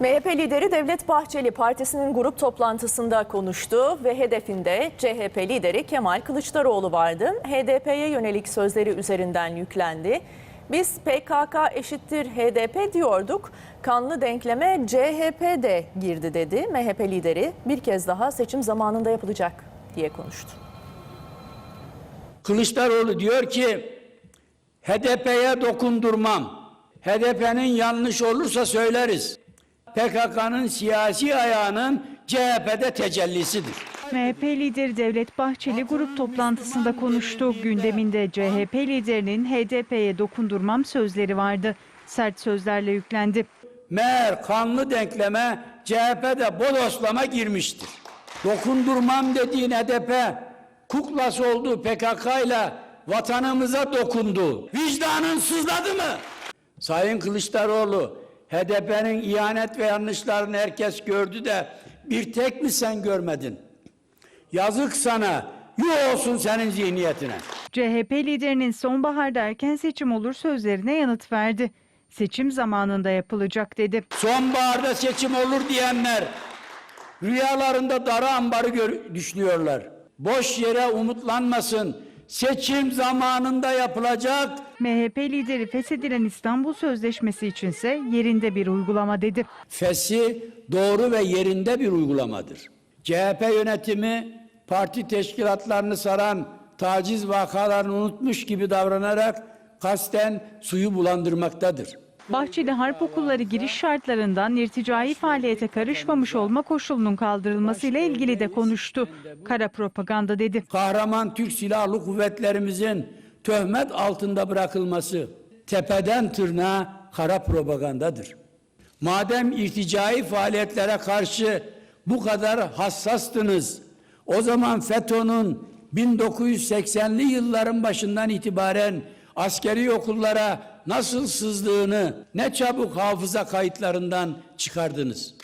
MHP lideri Devlet Bahçeli partisinin grup toplantısında konuştu ve hedefinde CHP lideri Kemal Kılıçdaroğlu vardı. HDP'ye yönelik sözleri üzerinden yüklendi. Biz PKK eşittir HDP diyorduk. Kanlı denkleme CHP de girdi dedi. MHP lideri bir kez daha seçim zamanında yapılacak diye konuştu. Kılıçdaroğlu diyor ki HDP'ye dokundurmam. HDP'nin yanlış olursa söyleriz. PKK'nın siyasi ayağının CHP'de tecellisidir. MHP lideri Devlet Bahçeli grup toplantısında konuştu. Gündeminde CHP liderinin HDP'ye dokundurmam sözleri vardı. Sert sözlerle yüklendi. Meğer kanlı denkleme CHP'de bodoslama girmiştir. Dokundurmam dediğin HDP kuklası oldu PKK ile vatanımıza dokundu. Vicdanın sızladı mı? Sayın Kılıçdaroğlu HDP'nin ihanet ve yanlışlarını herkes gördü de bir tek mi sen görmedin? Yazık sana, yuh olsun senin zihniyetine. CHP liderinin sonbaharda erken seçim olur sözlerine yanıt verdi. Seçim zamanında yapılacak dedi. Sonbaharda seçim olur diyenler rüyalarında dara ambarı düşünüyorlar. Boş yere umutlanmasın. Seçim zamanında yapılacak. MHP lideri feshedilen İstanbul Sözleşmesi içinse yerinde bir uygulama dedi. Fesi doğru ve yerinde bir uygulamadır. CHP yönetimi parti teşkilatlarını saran taciz vakalarını unutmuş gibi davranarak kasten suyu bulandırmaktadır. Bahçeli harp okulları giriş şartlarından irticai faaliyete karışmamış olma koşulunun kaldırılmasıyla ilgili de konuştu. Kara propaganda dedi. kahraman Türk Silahlı Kuvvetlerimizin töhmet altında bırakılması tepeden tırnağa kara propagandadır. Madem irticai faaliyetlere karşı bu kadar hassastınız, o zaman FETÖ'nün 1980'li yılların başından itibaren askeri okullara nasıl sızdığını ne çabuk hafıza kayıtlarından çıkardınız.